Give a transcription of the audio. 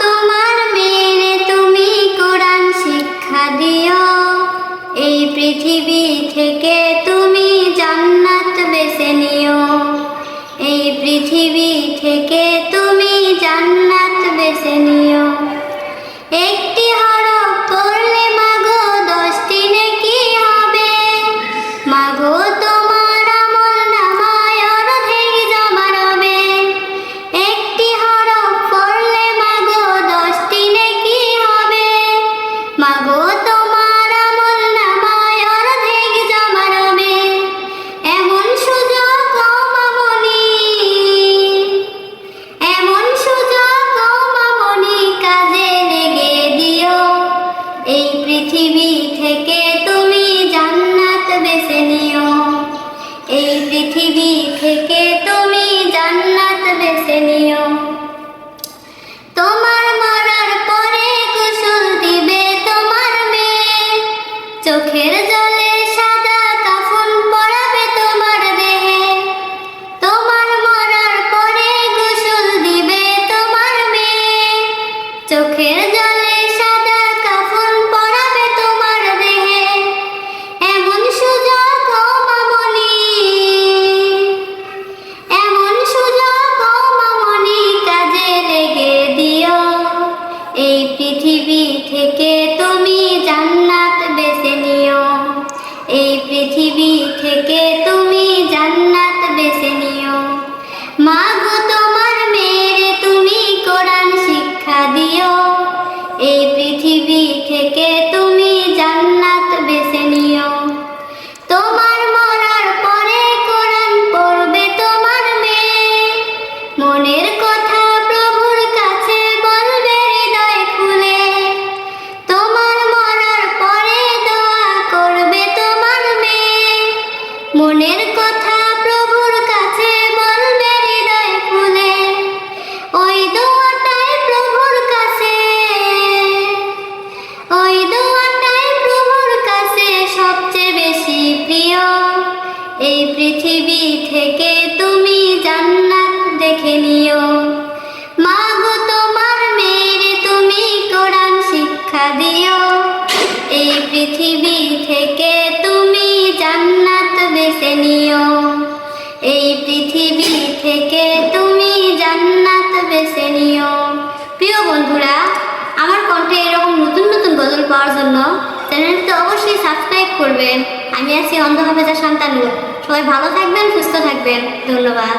তোমার তুমি শিক্ষা দিও। এই পৃথিবী থেকে তুমি জান্নাত বেছে নিও। এই পৃথিবী পৃথিবী থেকে তুমি জান্নাত বেছে নিও। এই পৃথিবী থেকে তুমি জান্নাত বেছে নিও। তোমার মরার পরে কুশল দিবে তোমার মেয়ে। চোখের জলে মনের কথা প্রভুর কাছে বলবে হৃদয় খুলে। ওই দোয়াটাই প্রভুর কাছে। ওই দোয়াটাই প্রভুর কাছে সবচেয়ে বেশি প্রিয়। এই পৃথিবী থেকে তুমি জান্নাত দেখে নিও। মা গো, তোমার মেয়েরে তুমি কোরআন শিক্ষা দিও। এই পৃথিবী থেকে বেছে নিও। এই পৃথিবী থেকে তুমি জান্নাত বেছে নিও। প্রিয় বন্ধুরা, আমার কণ্ঠে এরকম নতুন নতুন গজল পাওয়ার জন্য চ্যানেলটি অবশ্যই সাবস্ক্রাইব করবেন। আমি আছি অন্ধভাবে যা সন্তান সবাই ভালো থাকবেন, সুস্থ থাকবেন। ধন্যবাদ।